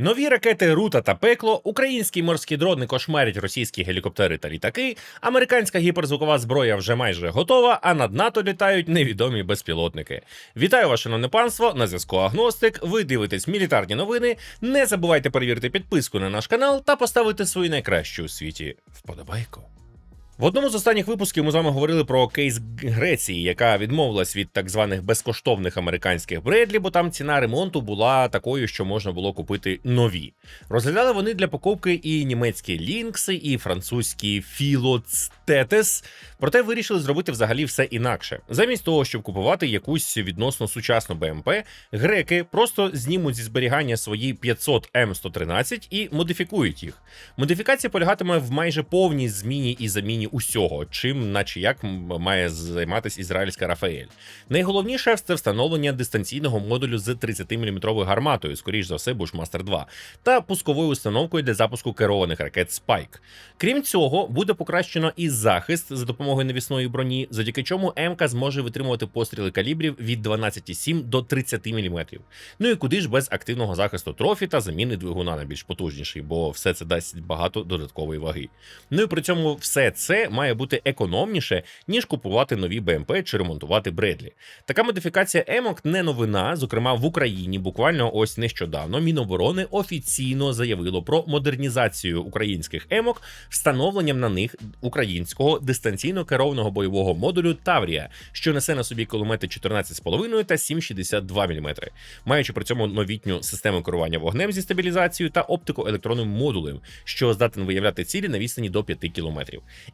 Нові ракети Рута та Пекло, українські морські дрони кошмарять російські гелікоптери та літаки, американська гіперзвукова зброя вже майже готова, а над НАТО літають невідомі безпілотники. Вітаю вас, шановне панство! На зв'язку Агностик. Ви дивитесь мілітарні новини. Не забувайте перевірити підписку на наш канал та поставити свою найкращу у світі вподобайку. В одному з останніх випусків ми з вами говорили про кейс Греції, яка відмовилась від так званих безкоштовних американських Бредлі, бо там ціна ремонту була такою, що можна було купити нові. Розглядали вони для покупки і німецькі лінкси, і французькі філоцтетес. Проте вирішили зробити взагалі все інакше. Замість того, щоб купувати якусь відносно сучасну БМП, греки просто знімуть зі зберігання свої 500 М113 і модифікують їх. Модифікація полягатиме в майже повній зміні і заміні усього, чим, наче як має займатися ізраїльська Рафаель. Найголовніше це встановлення дистанційного модулю з 30-мм гарматою, скоріш за все, Bushmaster 2, та пусковою установкою для запуску керованих ракет Spike. Крім цього, буде покращено і захист за допомогою навісної броні, завдяки чому МК зможе витримувати постріли калібрів від 12,7 до 30 мм. Ну і куди ж без активного захисту трофі та заміни двигуна на більш потужніший, бо все це дасть багато додаткової ваги. Ну і при цьому все це має бути економніше, ніж купувати нові БМП чи ремонтувати Бредлі. Така модифікація емок не новина. Зокрема, в Україні буквально ось нещодавно Міноборони офіційно заявило про модернізацію українських емок встановленням на них українського дистанційно керованого бойового модулю Таврія, що несе на собі кулемети 14,5 та 7,62 мм, маючи при цьому новітню систему керування вогнем зі стабілізацією та оптико-електронним модулем, що здатен виявляти цілі на відстані до 5 км.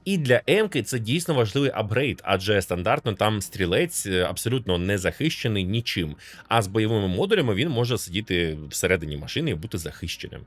І для Емки це дійсно важливий апгрейд, адже стандартно там стрілець е, абсолютно не захищений нічим. А з бойовими модулями він може сидіти всередині машини і бути захищеним.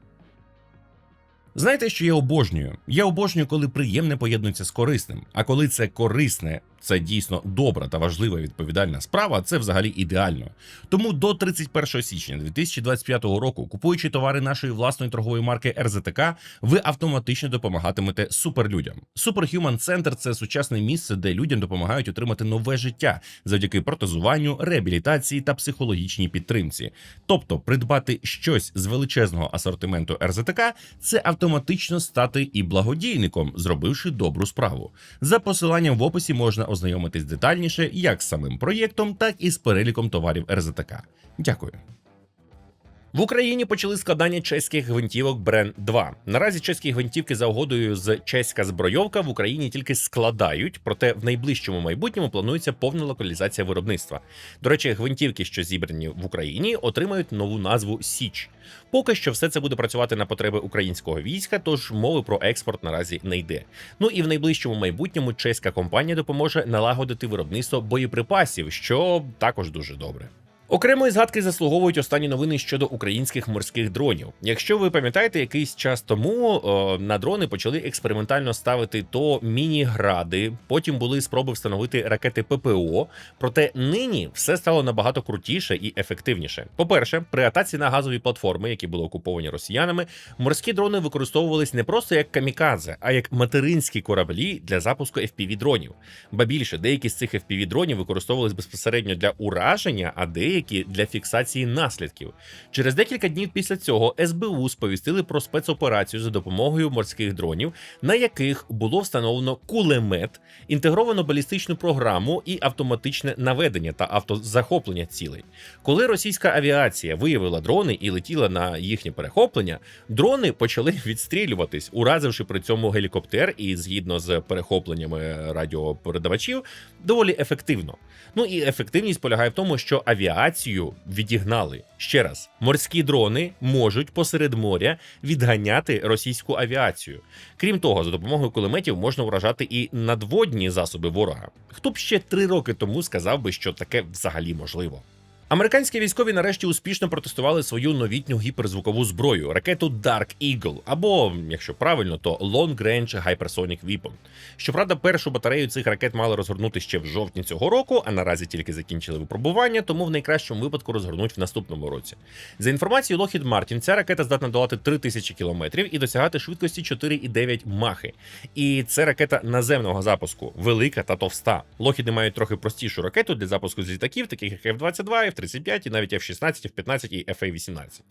Знаєте, що я обожнюю? Я обожнюю, коли приємне поєднується з корисним. А коли це корисне, це дійсно добра та важлива відповідальна справа, це взагалі ідеально. Тому до 31 січня 2025 року, купуючи товари нашої власної торгової марки РЗТК, ви автоматично допомагатимете суперлюдям. Superhuman Center – це сучасне місце, де людям допомагають отримати нове життя завдяки протезуванню, реабілітації та психологічній підтримці. Тобто, придбати щось з величезного асортименту РЗТК це автоматично стати і благодійником, зробивши добру справу. За посиланням в описі можна ознайомитись детальніше як з самим проєктом, так і з переліком товарів РЗТК. Дякую. В Україні почали складання чеських гвинтівок Брен 2. Наразі чеські гвинтівки за угодою з чеська збройовка в Україні тільки складають, проте в найближчому майбутньому планується повна локалізація виробництва. До речі, гвинтівки, що зібрані в Україні, отримають нову назву Січ. Поки що все це буде працювати на потреби українського війська, тож мови про експорт наразі не йде. Ну і в найближчому майбутньому чеська компанія допоможе налагодити виробництво боєприпасів, що також дуже добре. Окремої згадки заслуговують останні новини щодо українських морських дронів. Якщо ви пам'ятаєте, якийсь час тому о, на дрони почали експериментально ставити то міні-гради, потім були спроби встановити ракети ППО. Проте нині все стало набагато крутіше і ефективніше. По-перше, при атаці на газові платформи, які були окуповані росіянами, морські дрони використовувались не просто як камікадзе, а як материнські кораблі для запуску fpv дронів. Ба більше деякі з цих fpv дронів використовувались безпосередньо для ураження, а деякі для фіксації наслідків. Через декілька днів після цього СБУ сповістили про спецоперацію за допомогою морських дронів, на яких було встановлено кулемет, інтегровано балістичну програму і автоматичне наведення та автозахоплення цілей. Коли російська авіація виявила дрони і летіла на їхнє перехоплення, дрони почали відстрілюватись, уразивши при цьому гелікоптер і згідно з перехопленнями радіопередавачів, доволі ефективно. Ну і ефективність полягає в тому, що авіацію відігнали. Ще раз, морські дрони можуть посеред моря відганяти російську авіацію. Крім того, за допомогою кулеметів можна вражати і надводні засоби ворога. Хто б ще три роки тому сказав би, що таке взагалі можливо? Американські військові нарешті успішно протестували свою новітню гіперзвукову зброю ракету Dark Eagle, або, якщо правильно, то Long Range Hypersonic Weapon. Щоправда, першу батарею цих ракет мали розгорнути ще в жовтні цього року, а наразі тільки закінчили випробування, тому в найкращому випадку розгорнуть в наступному році. За інформацією Lockheed Martin, ця ракета здатна долати 3000 кілометрів і досягати швидкості 4,9 махи. І це ракета наземного запуску, велика та товста. Лохіди мають трохи простішу ракету для запуску з літаків, таких як F-22, F-35 і навіть F-16, F-15 і FA-18.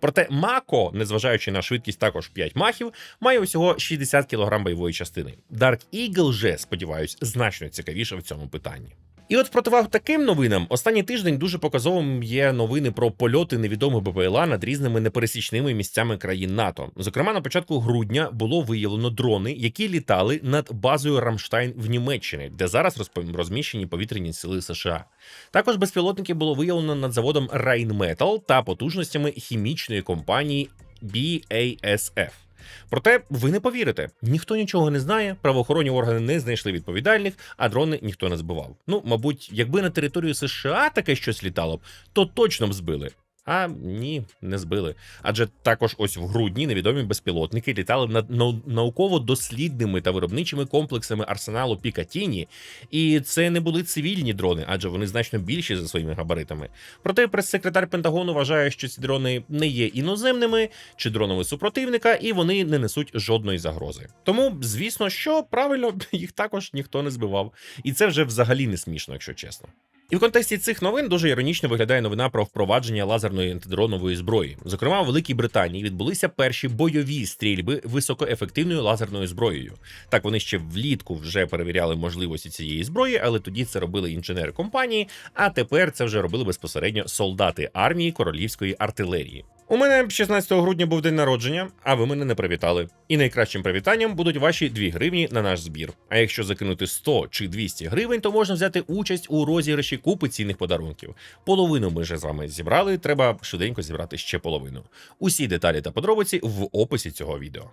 Проте Мако, незважаючи на швидкість також 5 махів, має усього 60 кг бойової частини. Dark Eagle же, сподіваюсь, значно цікавіше в цьому питанні. І от противагу таким новинам, останній тиждень дуже показовим є новини про польоти невідомих БПЛА над різними непересічними місцями країн НАТО. Зокрема, на початку грудня було виявлено дрони, які літали над базою Рамштайн в Німеччині, де зараз розміщені повітряні сили США. Також безпілотники було виявлено над заводом Rheinmetall та потужностями хімічної компанії BASF. Проте ви не повірите, ніхто нічого не знає, правоохоронні органи не знайшли відповідальних, а дрони ніхто не збивав. Ну, мабуть, якби на територію США таке щось літало б, то точно б збили. А ні, не збили. Адже також ось в грудні невідомі безпілотники літали над науково-дослідними та виробничими комплексами арсеналу Пікатіні, і це не були цивільні дрони, адже вони значно більші за своїми габаритами. Проте прес-секретар Пентагону вважає, що ці дрони не є іноземними чи дронами супротивника, і вони не несуть жодної загрози. Тому, звісно, що правильно їх також ніхто не збивав. І це вже взагалі не смішно, якщо чесно. І в контексті цих новин дуже іронічно виглядає новина про впровадження лазерної антидронової зброї. Зокрема, у Великій Британії відбулися перші бойові стрільби високоефективною лазерною зброєю. Так вони ще влітку вже перевіряли можливості цієї зброї, але тоді це робили інженери компанії. А тепер це вже робили безпосередньо солдати армії королівської артилерії. У мене 16 грудня був день народження, а ви мене не привітали. І найкращим привітанням будуть ваші 2 гривні на наш збір. А якщо закинути 100 чи 200 гривень, то можна взяти участь у розіграші купи цінних подарунків. Половину ми вже з вами зібрали. Треба швиденько зібрати ще половину. Усі деталі та подробиці в описі цього відео.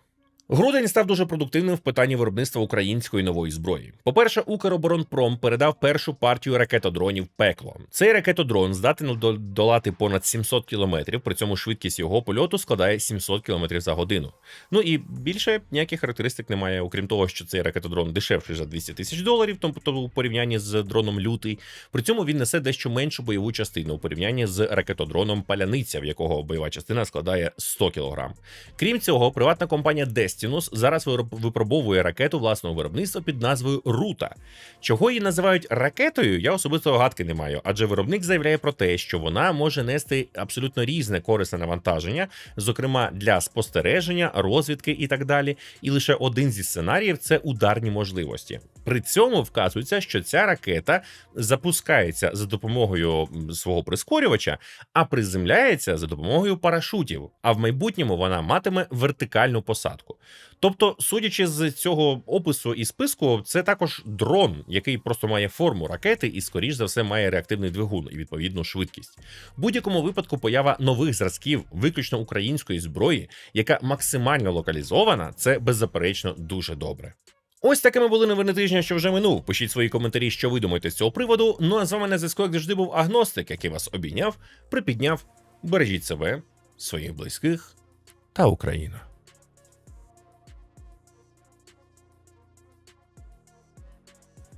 Грудень став дуже продуктивним в питанні виробництва української нової зброї. По-перше, Укроборонпром передав першу партію ракетодронів пекло. Цей ракетодрон здатен долати понад 700 кілометрів, при цьому швидкість його польоту складає 700 кілометрів за годину. Ну і більше ніяких характеристик немає, окрім того, що цей ракетодрон дешевший за 200 тисяч доларів, тобто у порівнянні з дроном лютий. При цьому він несе дещо меншу бойову частину у порівнянні з ракетодроном Паляниця, в якого бойова частина складає 100 кг. Крім цього, приватна компанія Destinus зараз випробовує ракету власного виробництва під назвою Рута. Чого її називають ракетою, я особисто гадки не маю, адже виробник заявляє про те, що вона може нести абсолютно різне корисне навантаження, зокрема для спостереження, розвідки і так далі. І лише один зі сценаріїв це ударні можливості. При цьому вказується, що ця ракета запускається за допомогою свого прискорювача, а приземляється за допомогою парашутів. А в майбутньому вона матиме вертикальну посадку. Тобто, судячи з цього опису і списку, це також дрон, який просто має форму ракети і, скоріш за все, має реактивний двигун і відповідну швидкість. В будь-якому випадку поява нових зразків, виключно української зброї, яка максимально локалізована, це беззаперечно дуже добре. Ось такими були новини тижня, що вже минув. Пишіть свої коментарі, що ви думаєте з цього приводу. Ну а з вами на зв'язку, як завжди, був агностик, який вас обійняв, припідняв. Бережіть себе, своїх близьких та Україну.